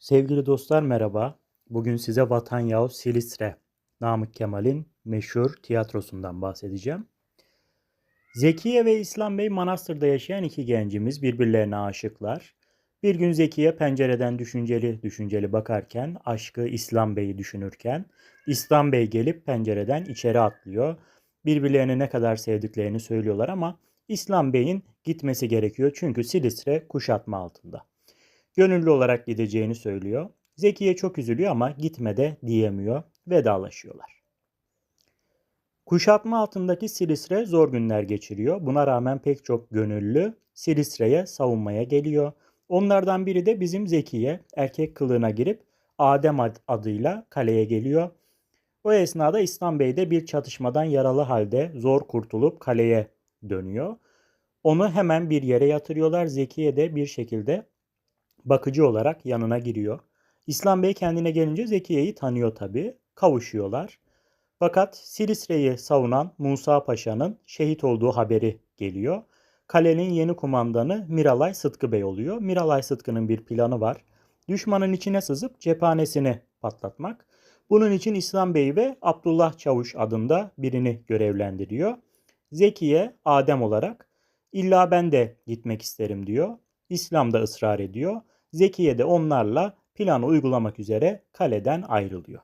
Sevgili dostlar merhaba. Bugün size Vatan Yahu Silistre, Namık Kemal'in meşhur tiyatrosundan bahsedeceğim. Zekiye ve İslam Bey Manastır'da yaşayan iki gencimiz birbirlerine aşıklar. Bir gün Zekiye pencereden düşünceli düşünceli bakarken aşkı İslam Bey'i düşünürken İslam Bey gelip pencereden içeri atlıyor. Birbirlerini ne kadar sevdiklerini söylüyorlar ama İslam Bey'in gitmesi gerekiyor çünkü Silistre kuşatma altında gönüllü olarak gideceğini söylüyor. Zekiye çok üzülüyor ama gitme de diyemiyor. Vedalaşıyorlar. Kuşatma altındaki Silistre zor günler geçiriyor. Buna rağmen pek çok gönüllü Silisre'ye savunmaya geliyor. Onlardan biri de bizim Zekiye erkek kılığına girip Adem ad- adıyla kaleye geliyor. O esnada İslam Bey de bir çatışmadan yaralı halde zor kurtulup kaleye dönüyor. Onu hemen bir yere yatırıyorlar. Zekiye de bir şekilde bakıcı olarak yanına giriyor. İslam Bey kendine gelince Zekiye'yi tanıyor tabi. Kavuşuyorlar. Fakat Silisre'yi savunan Musa Paşa'nın şehit olduğu haberi geliyor. Kalenin yeni kumandanı Miralay Sıtkı Bey oluyor. Miralay Sıtkı'nın bir planı var. Düşmanın içine sızıp cephanesini patlatmak. Bunun için İslam Bey ve Abdullah Çavuş adında birini görevlendiriyor. Zekiye Adem olarak illa ben de gitmek isterim diyor. İslam da ısrar ediyor. Zekiye de onlarla planı uygulamak üzere kaleden ayrılıyor.